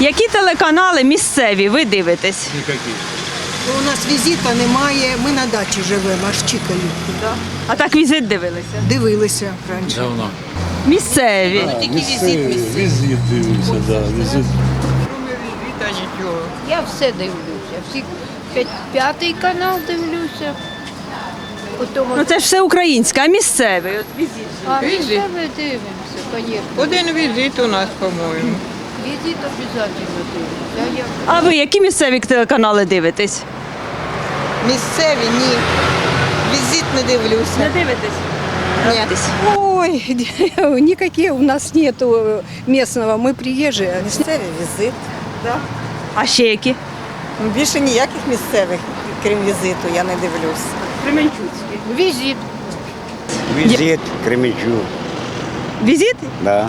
Які телеканали місцеві ви дивитесь? Никаких. У нас візита немає, ми на дачі живемо, аж чікають. А так візит дивилися. Дивилися раніше. Давно. Місцеві. Візит, візит дивився, да, візит. Я все дивлюся. Всі п'ятий канал дивлюся. Потім Ну це ж все українське, а місцевий. От візит. а місцеве дивимося, звісно. Один візит у нас, по-моєму. Візит обов'язково дивимося. А ви які місцеві телеканали дивитесь? Місцеві ні. Візит не дивлюся. Не дивитесь? Ой, никаких у нас нету местного, ми приїжджі. Місцевий візит. А ще які? Більше ніяких місцевих, крім візиту, я не дивлюсь. Кременчуцькі. візит. Визит Кременчуг, Візит? да.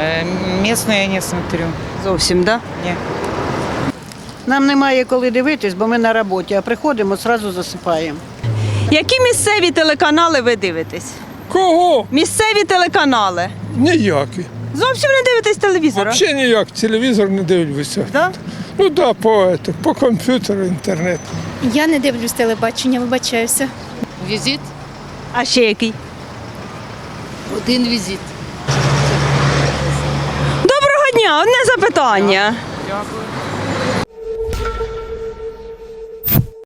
Е, Місне я не смотрю. Зовсім, так? Да? Нам немає коли дивитись, бо ми на роботі, а приходимо, одразу засипаємо. Які місцеві телеканали ви дивитесь? Кого? Місцеві телеканали. Ніякі. Зовсім не дивитесь телевізора? Взагалі ніяк. Телевізор не дивлюся. Да? Ну да, по, по комп'ютеру, інтернет. Я не дивлюсь телебачення, вибачаюся. Візит. А ще який? Один візит. Одне запитання.